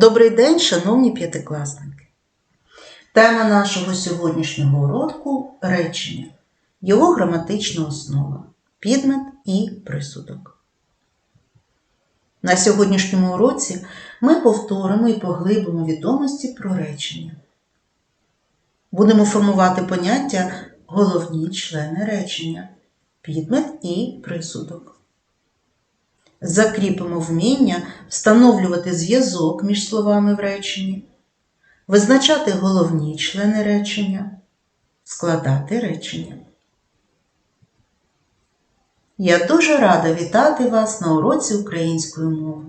Добрий день, шановні п'ятикласники! Тема нашого сьогоднішнього уроку речення, його граматична основа, підмет і присудок. На сьогоднішньому уроці ми повторимо і поглибимо відомості про речення. Будемо формувати поняття головні члени речення, підмет і присудок. Закріпимо вміння встановлювати зв'язок між словами в реченні, визначати головні члени речення, складати речення. Я дуже рада вітати вас на уроці української мови.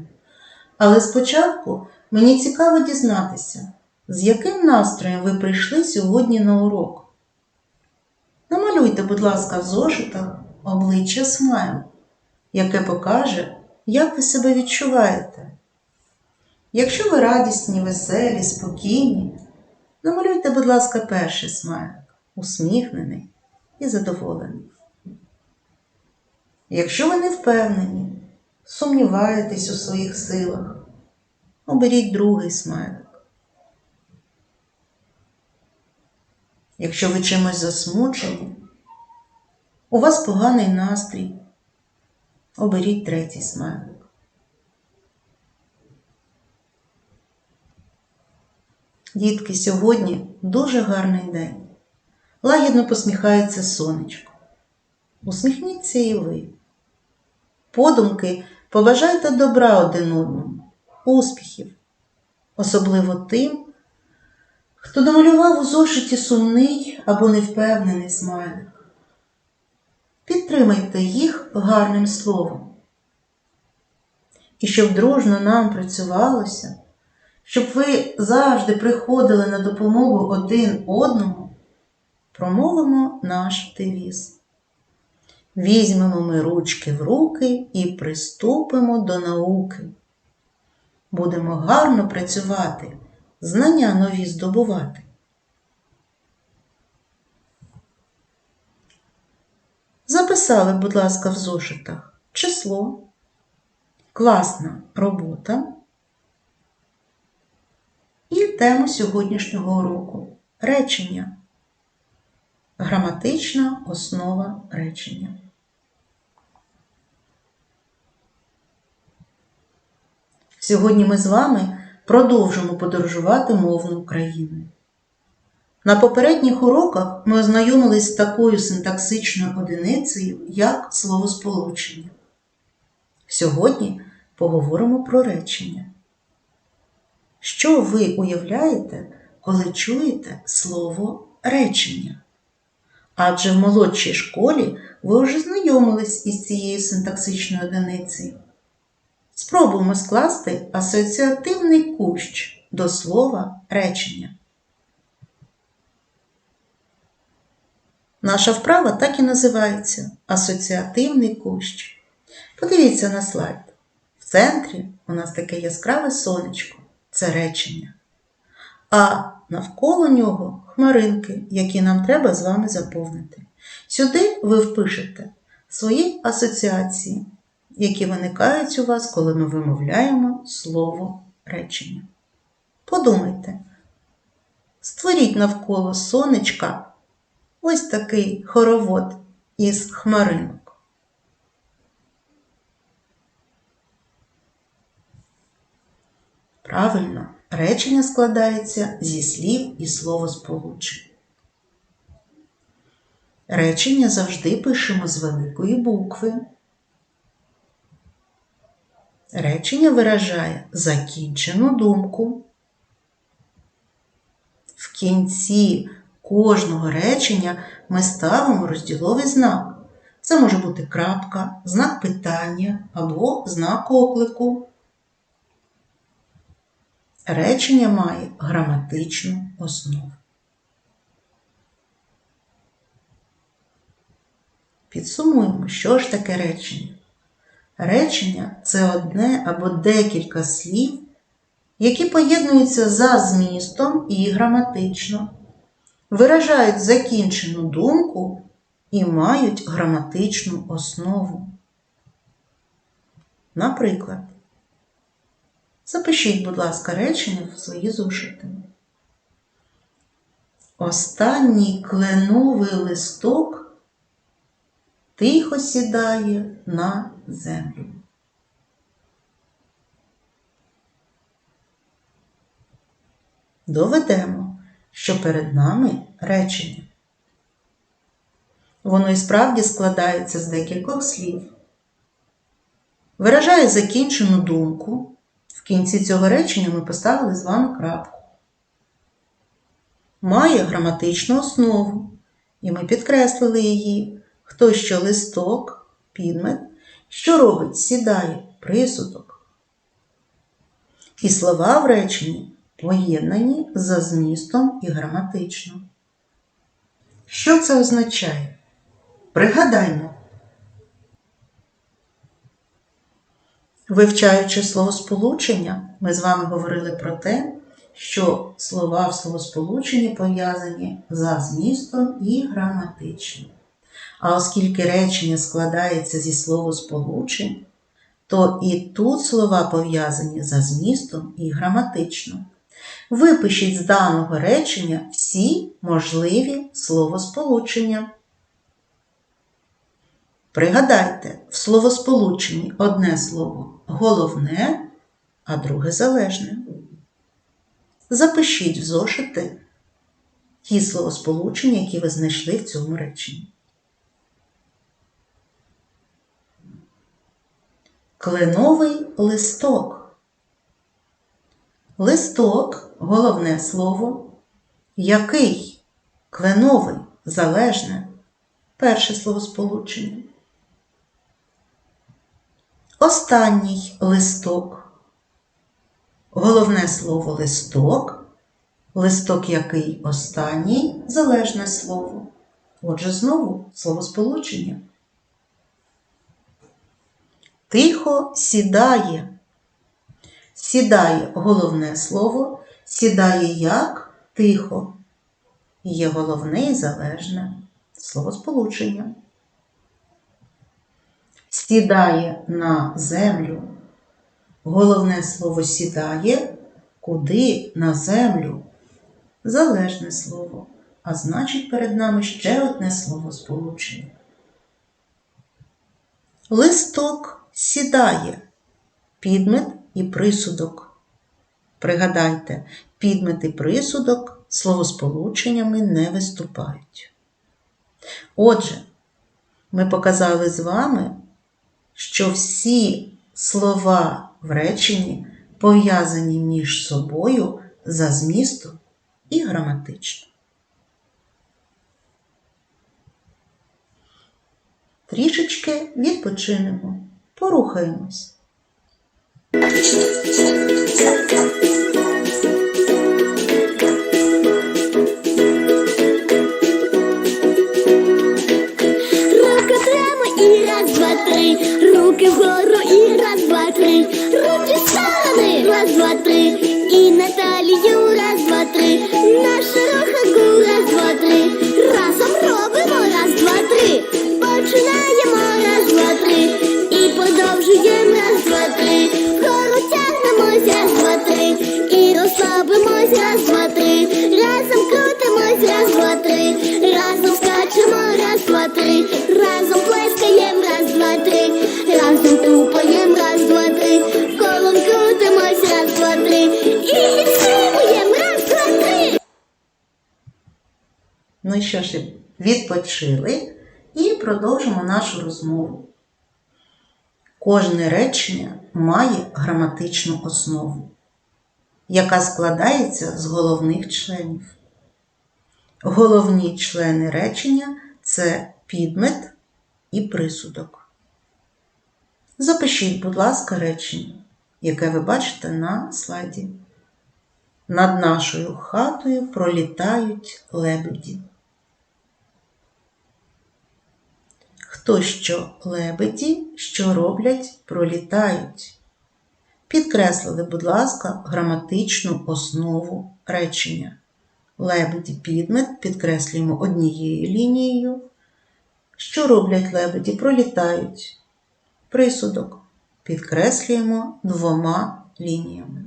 Але спочатку мені цікаво дізнатися, з яким настроєм ви прийшли сьогодні на урок. Намалюйте, будь ласка, в зошитах обличчя смайл, яке покаже, як ви себе відчуваєте. Якщо ви радісні, веселі, спокійні, намалюйте, будь ласка, перший смайлик, усміхнений і задоволений. Якщо ви не впевнені, сумніваєтесь у своїх силах, оберіть другий смайлик. Якщо ви чимось засмучені, у вас поганий настрій, оберіть третій смайлик. Дітки, сьогодні дуже гарний день. Лагідно посміхається сонечко. Усміхніться і ви. Подумки побажайте добра один одному, успіхів, особливо тим, хто намалював у зошиті сумний або невпевнений смайлик. Підтримайте їх гарним словом. І щоб дружно нам працювалося, щоб ви завжди приходили на допомогу один одному, промовимо наш девіз. Візьмемо ми ручки в руки і приступимо до науки. Будемо гарно працювати, знання нові здобувати. Записали, будь ласка, в зошитах число, класна робота і тему сьогоднішнього уроку речення. Граматична основа речення. Сьогодні ми з вами продовжимо подорожувати мовну Україною. На попередніх уроках ми ознайомились з такою синтаксичною одиницею, як словосполучення. Сьогодні поговоримо про речення. Що ви уявляєте, коли чуєте слово речення? Адже в молодшій школі ви вже знайомились із цією синтаксичною одиницею. Спробуємо скласти асоціативний кущ до слова речення. Наша вправа так і називається асоціативний кущ. Подивіться на слайд. В центрі у нас таке яскраве сонечко це речення. А навколо нього хмаринки, які нам треба з вами заповнити. Сюди ви впишете свої асоціації, які виникають у вас, коли ми вимовляємо слово речення. Подумайте, створіть навколо сонечка ось такий хоровод із хмаринок. Правильно, речення складається зі слів і словосполучень. Речення завжди пишемо з великої букви. Речення виражає закінчену думку. В кінці кожного речення ми ставимо розділовий знак. Це може бути крапка, знак питання або знак оклику. Речення має граматичну основу. Підсумуємо, що ж таке речення. Речення це одне або декілька слів, які поєднуються за змістом і граматично, виражають закінчену думку і мають граматичну основу. Наприклад, Запишіть, будь ласка, речення в свої зошити. Останній кленовий листок тихо сідає на землю. Доведемо, що перед нами речення. Воно і справді складається з декількох слів, виражає закінчену думку. В кінці цього речення ми поставили з вами крапку. Має граматичну основу, і ми підкреслили її, хто що листок, підмет, що робить, сідає, присудок. І слова в реченні поєднані за змістом і граматично. Що це означає? Пригадаймо. Вивчаючи словосполучення, ми з вами говорили про те, що слова в словосполученні пов'язані за змістом і граматично. А оскільки речення складається зі словосполучень, то і тут слова пов'язані за змістом і граматично. Випишіть з даного речення всі можливі словосполучення. Пригадайте, в словосполученні одне слово головне, а друге залежне. Запишіть в зошити ті словосполучення, які ви знайшли в цьому реченні. Кленовий листок. Листок головне слово. Який? Кленовий, залежне. Перше словосполучення. Останній листок. Головне слово листок. Листок який останній залежне слово. Отже, знову словосполучення. Тихо сідає. Сідає головне слово, сідає як тихо. Є головне і залежне словосполучення. Сідає на землю. Головне слово сідає, куди на землю. Залежне слово, а значить перед нами ще одне слово сполучення. Листок сідає, підмет і присудок. Пригадайте, підмет і присудок словосполученнями не виступають. Отже, ми показали з вами, що всі слова в реченні пов'язані між собою за змістом і граматично. Трішечки відпочинемо, порухаємось. Руки вгору і раз, два, три. Руки в раз, два, три. І на Що ж, відпочили і продовжимо нашу розмову. Кожне речення має граматичну основу, яка складається з головних членів. Головні члени речення це підмет і присудок. Запишіть, будь ласка, речення, яке ви бачите на слайді. Над нашою хатою пролітають лебеді. Хто що лебеді, що роблять, пролітають. Підкреслили, будь ласка, граматичну основу речення. Лебеді підмет підкреслюємо однією лінією. Що роблять лебеді? Пролітають. Присудок підкреслюємо двома лініями.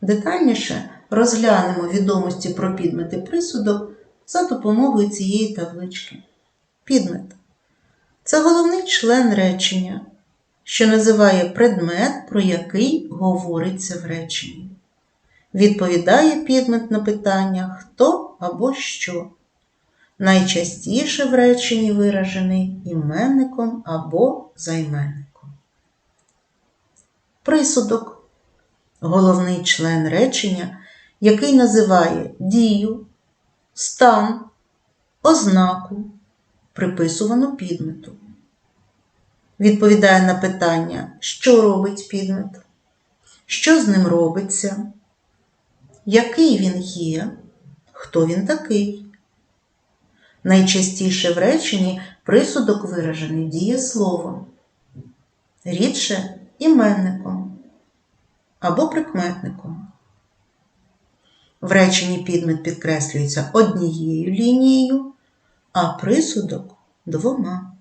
Детальніше розглянемо відомості про підмет і присудок за допомогою цієї таблички. Підмет це головний член речення, що називає предмет, про який говориться в реченні. Відповідає підмет на питання хто або що. Найчастіше в реченні виражений іменником або займенником. Присудок головний член речення, який називає дію, стан, ознаку, приписувану підмету. Відповідає на питання, що робить підмет, що з ним робиться, який він є, хто він такий. Найчастіше в реченні присудок виражений дієсловом, рідше іменником або прикметником. В реченні підмет підкреслюється однією лінією, а присудок двома.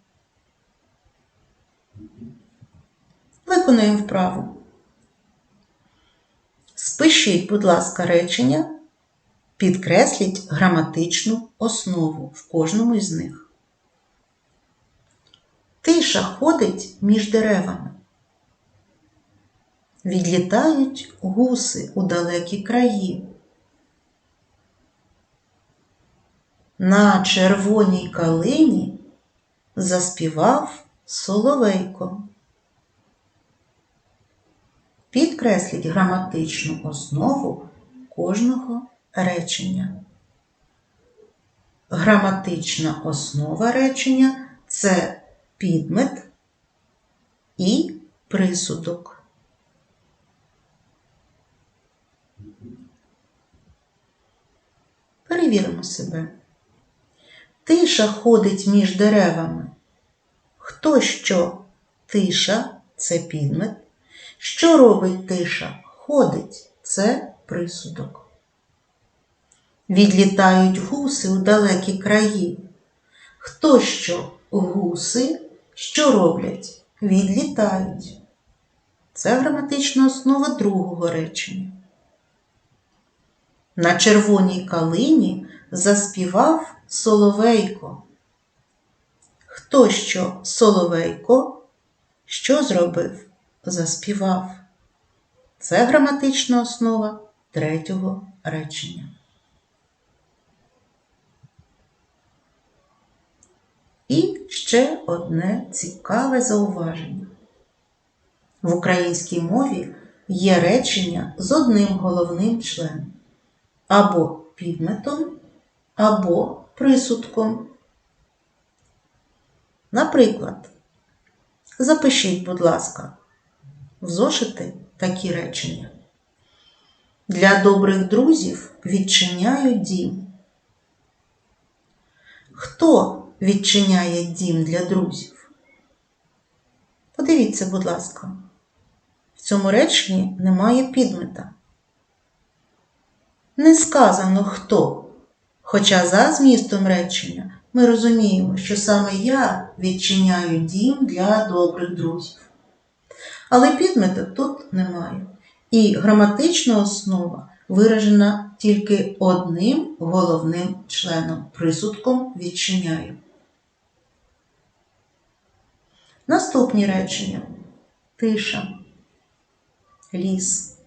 Виконуємо вправу. Спишіть, будь ласка, речення, підкресліть граматичну основу в кожному із них. Тиша ходить між деревами. Відлітають гуси у далекі краї. На червоній калині заспівав соловейко. Підкресліть граматичну основу кожного речення. Граматична основа речення це підмет і присудок. Перевіримо себе. Тиша ходить між деревами. Хто що? Тиша це підмет. Що робить тиша? Ходить це присудок. Відлітають гуси у далекі краї. Хто що? Гуси що роблять? Відлітають. Це граматична основа другого речення. На червоній калині заспівав соловейко. Хто що соловейко? Що зробив? Заспівав. Це граматична основа третього речення. І ще одне цікаве зауваження. В українській мові є речення з одним головним членом або підметом, або присудком. Наприклад, запишіть, будь ласка, в зошити такі речення. Для добрих друзів відчиняю дім. Хто відчиняє дім для друзів? Подивіться, будь ласка, в цьому реченні немає підмета. Не сказано хто, хоча за змістом речення ми розуміємо, що саме я відчиняю дім для добрих друзів. Але підмета тут немає. І граматична основа виражена тільки одним головним членом присудком відчиняю. Наступні речення тиша, ліс,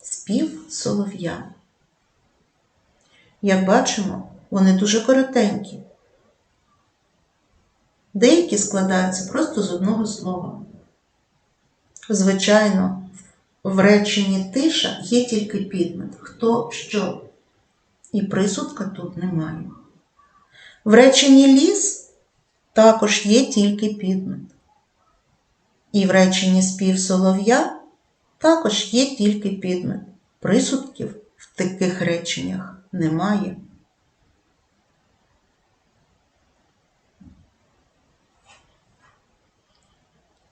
спів солов'я. Як бачимо, вони дуже коротенькі. Деякі складаються просто з одного слова. Звичайно, в реченні тиша є тільки підмет, хто що, і присудка тут немає. В реченні ліс також є тільки підмет. І в реченні спів солов'я також є тільки підмет. Присудків в таких реченнях немає.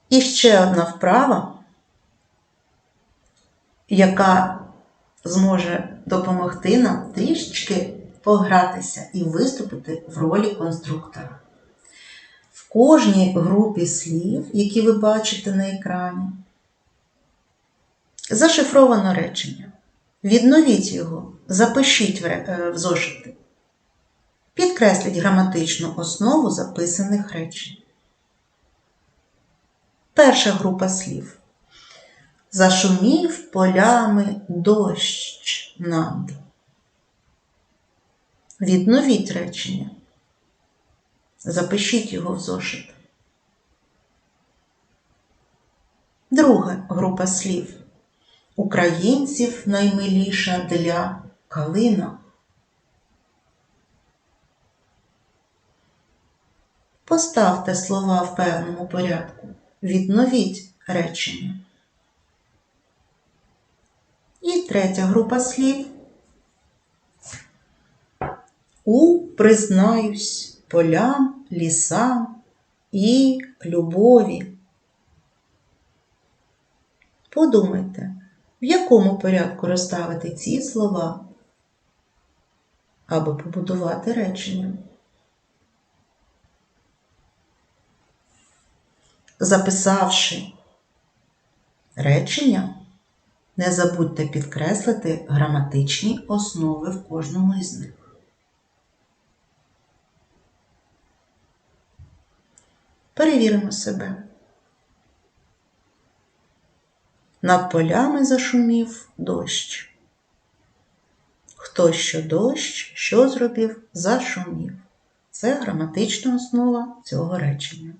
І ще одна вправа, яка зможе допомогти нам трішечки погратися і виступити в ролі конструктора. В кожній групі слів, які ви бачите на екрані, зашифровано речення. Відновіть його, запишіть в е, зошити. Підкресліть граматичну основу записаних речень. Перша група слів. Зашумів полями дощ над. Відновіть речення. Запишіть його в зошит. Друга група слів. Українців наймиліша для калина. Поставте слова в певному порядку. Відновіть речення. І третя група слів. У признаюсь полям, лісам і любові. Подумайте, в якому порядку розставити ці слова, аби побудувати речення. Записавши речення, не забудьте підкреслити граматичні основи в кожному із них. Перевіримо себе. Над полями зашумів дощ. Хто що дощ, що зробив, зашумів. Це граматична основа цього речення.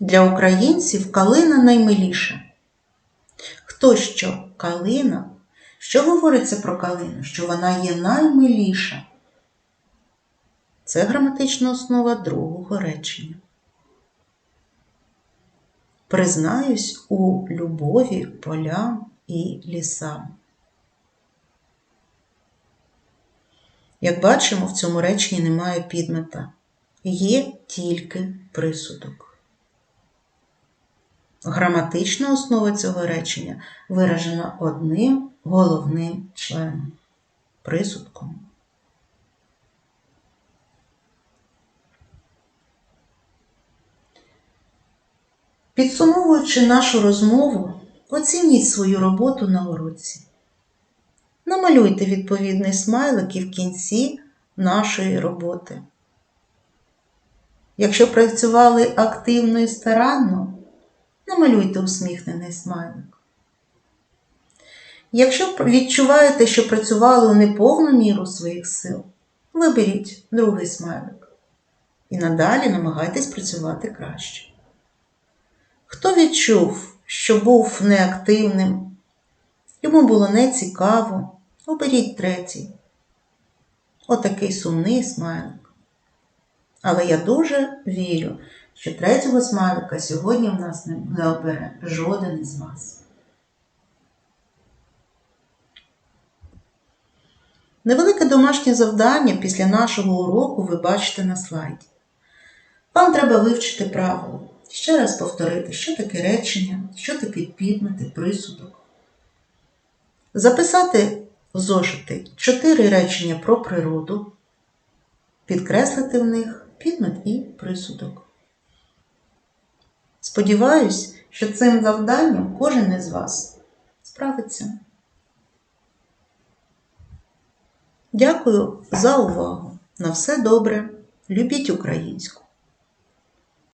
Для українців калина наймиліша. Хто що калина? Що говориться про калину? Що вона є наймиліша. Це граматична основа другого речення. Признаюсь у любові полям і лісам. Як бачимо, в цьому реченні немає підмета. Є тільки присудок. Граматична основа цього речення виражена одним головним членом присудком. Підсумовуючи нашу розмову, оцініть свою роботу на уроці. Намалюйте відповідний смайлик і в кінці нашої роботи. Якщо працювали активно і старанно, намалюйте усміхнений смайлик. Якщо відчуваєте, що працювали у неповну міру своїх сил, виберіть другий смайлик. І надалі намагайтесь працювати краще. Хто відчув, що був неактивним, йому було нецікаво, оберіть третій. Отакий сумний смайлик. Але я дуже вірю, що третього смайлика сьогодні в нас не обере жоден із вас. Невелике домашнє завдання після нашого уроку ви бачите на слайді. Вам треба вивчити правило. Ще раз повторити, що таке речення, що таке підмети, присудок. Записати в зошити чотири речення про природу, підкреслити в них підмет і присудок. Сподіваюсь, що цим завданням кожен із вас справиться. Дякую за увагу. На все добре. Любіть українську.